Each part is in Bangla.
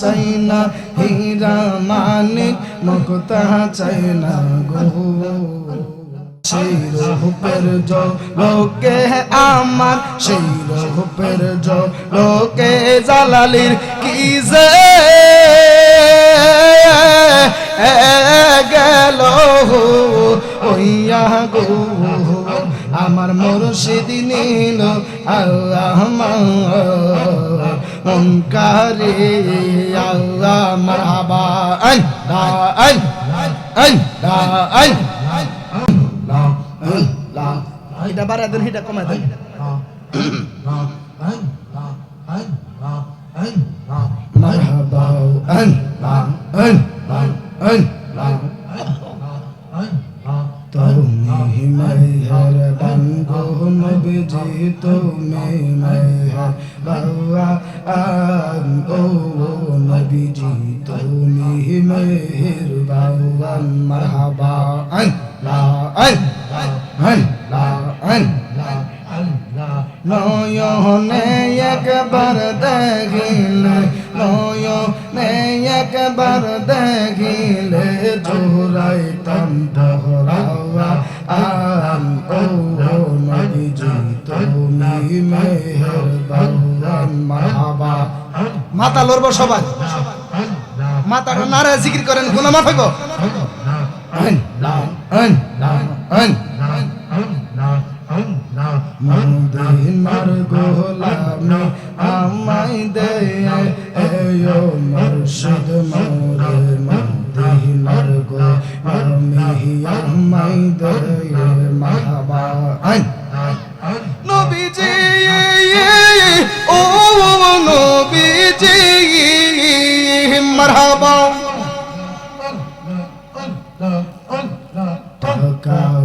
চাই না হীরা মানিক মুক্তা চাই না গো। সেই রূপের লোকে আমার, সেই রূপের লোকে জালালির কি যে গেল ওইয়া গো। আমার মুর্শিদ নীল, আল্লাহ আল্লাহ মারহাবা আন লা আন আন লা আন লা লা এটা বাড়া দেন এটা কমায় দেন। নবীজি তুমি মেহরবান ও নবীজি তুমি মেহরবান মারহাবা আন লা আন আন লা আন নয়নে একবার দেখিলে নয়নে একবার দেখিলে জোরাইতাম দহরাওয়া আম মাথা লড়বো সবাই। মাথাটা নারায় জিকির করেন গুনা মাফ হইব।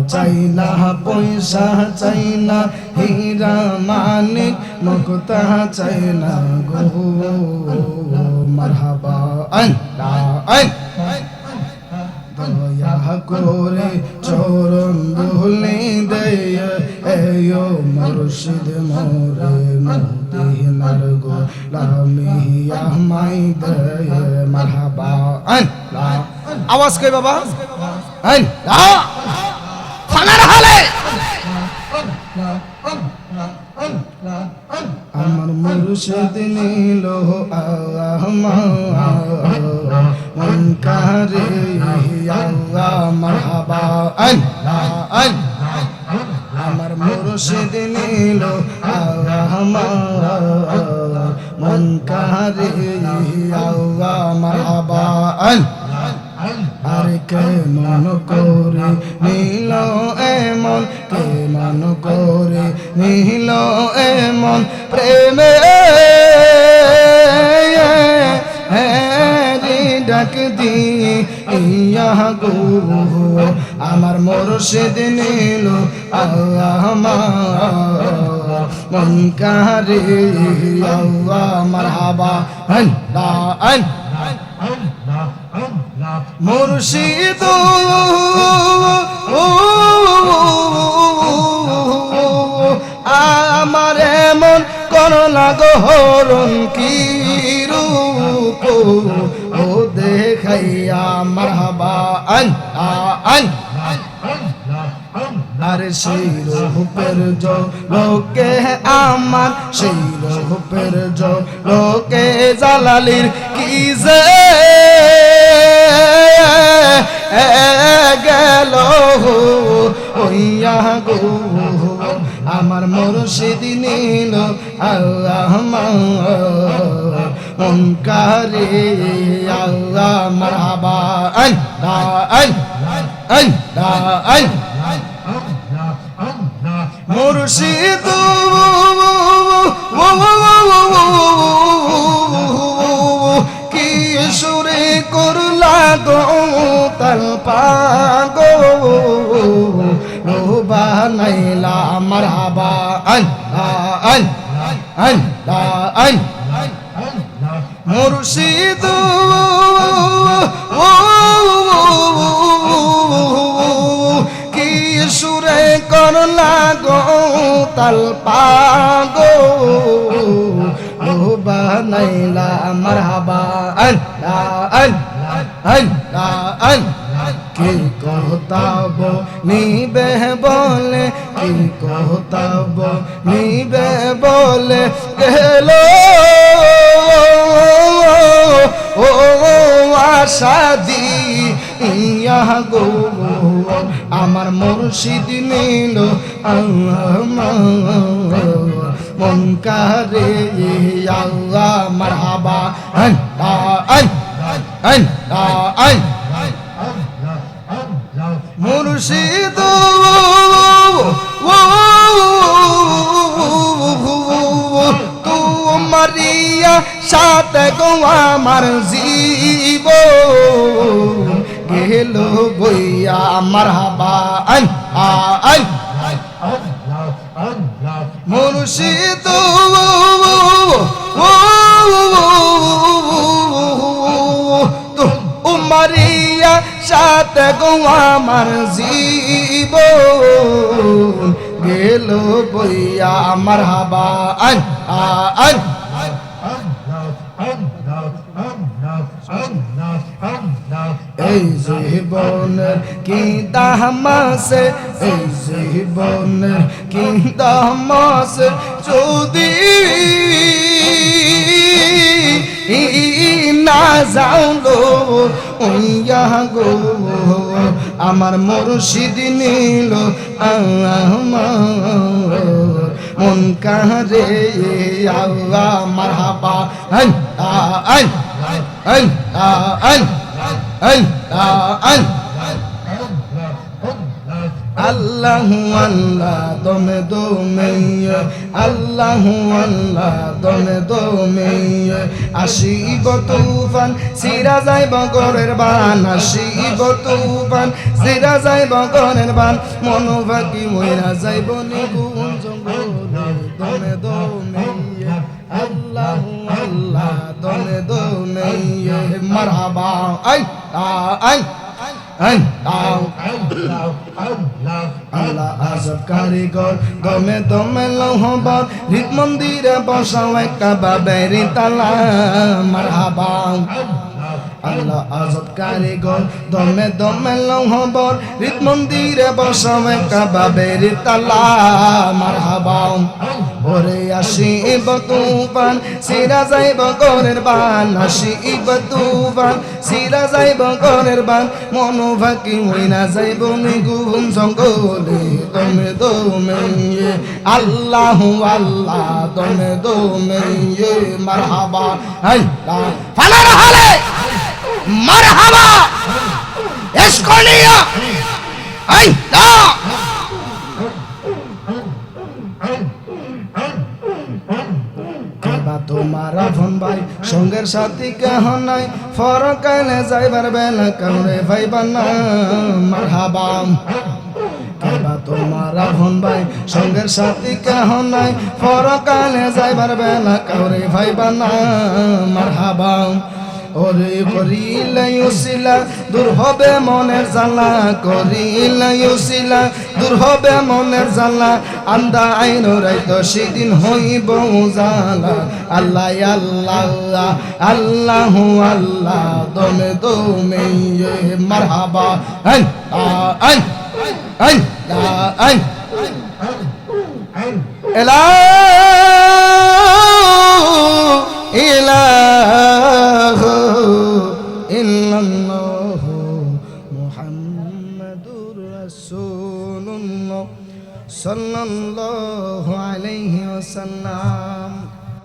টাকা চাই না পয়সা চাই না হীরা মানিক মুক্তা চাই না গো। মারহাবা আন আন দয়া করে চরণ দুলি দেয়, এয়ো মুর্শিদ মোরে মদিনার গো লামি আমাই দেয়। মারহাবা আন আওয়াজ কই বাবা? আন লা ফানার হালে। আমার মুর্শিদ নীল মন কারে আন আমার মুর্শিদ নীল মন কারে আন আর কে মন করে, নীল এমন কে মন করে, নীল এমন প্রেমে। হ্যারি ডাক দি ইয়া গো, আমার মুর্শিদ নীল, আল্লাহ মন কারে আল্লাহ মারহাবা আন মুর্শিদ। আমার এমন কোন লাগো হরণ কি রূপ? ও দেখাইয়া মারহাবা। আন আন। আর সেই রূপের লোকে আমার, সেই রূপের লোকে জালালির কি যে গেল ওইয়া গো আমার মুর্শিদ নীল আল্লাহ মনকারে আল্লাহ মারহাবা আন লা আন আন লা আন মুর্শিদ করলা গো তাল পাগো। বানাইলা মারহাবা। আন আন আন আন মুর্শিদ কি সুরে করলা গো তাল পাগো। বানাইলা মারহাবা। আন আন আন কি কহতাব নিবে বলে? কি কহতাব নিবে বলে? গেল ও আশা দি ইয়া গো আমার মুর্শিদ নিল মন কারে আল্লাহ, মারহাবা। আন আন আন আন মুর্শিদ তুমারিয়া সাথে গো আমার জীব। গেল বইয়া আমার হাবা। আন আন মুর্শিদ সাথে গো আমার জীব। গেল বইয়া আমার হাবা। আন আন। এই জীবনের কি দামাসে এই জীবনের কি দামাসে যদি না যাও ওইয়া গো আমার মুর্শিদ নীল আমার মন কারে আল্লাহ মারহাবা। আন আন আন আন আন আন। আল্লাহু আল্লাহ, দমে দমে আল্লাহু আল্লাহ, দমে দমে আসিব তুফান, সিরা যাইব গরের বান। আসিব তুফান, সিরা যাইব গরের বান। মনোভাগি মইরা যাইব নিগুণ জঙ্গলে। দমে দমে আল্লাহু আল্লাহ, দমে দমে মারহাবা। আই আই আই আল্লাহ আজব কারিগর দমে দমে লৌহবর হৃদ মন্দিরে বসাও একটা বাবেরি তালা মারহাবা। আল্লাহ। আজব কারিগর দমে দমে লহবর হৃদ মন্দিরে বসাও একটা বাবেরি তালা মারহাবা। ওরে আসিব তুফান সিরা যাইব গরের বান, আসিব তুফান সিরা যাইব গরের বান মনোভাকি হইনা যাইব নিগুণ জঙ্গলে, দমে দমে আল্লাহু আল্লাহ, দমে দমে মারহাবা আল্লাহ ফালার হালে, মারহাবা, এসকনিয়া আল্লাহ তোমার আপন ভাই সঙ্গের সাথী কেহ নাই। ফরকালে যাইবার বেলা কাউরে ভাইবা না। মারহাবা। কেবা তোমার আপন ভাই সঙ্গের সাথী কেহ নাই। ফরকালে যাইবার বেলা কাউরে ভাইবা না। মারহাবা। ওরে করিলে উসিলা, দূর হবে মনের জ্বালা। করিলে উসিলা, দূর হবে মনের জ্বালা। আন্দা আইন রাইতো, সেদিন হইব জ্বালা আল্লাহ আল্লাহ আল্লাহ আল্লাহ, দমে দমে মারহাবা। আন আন আন আন এলা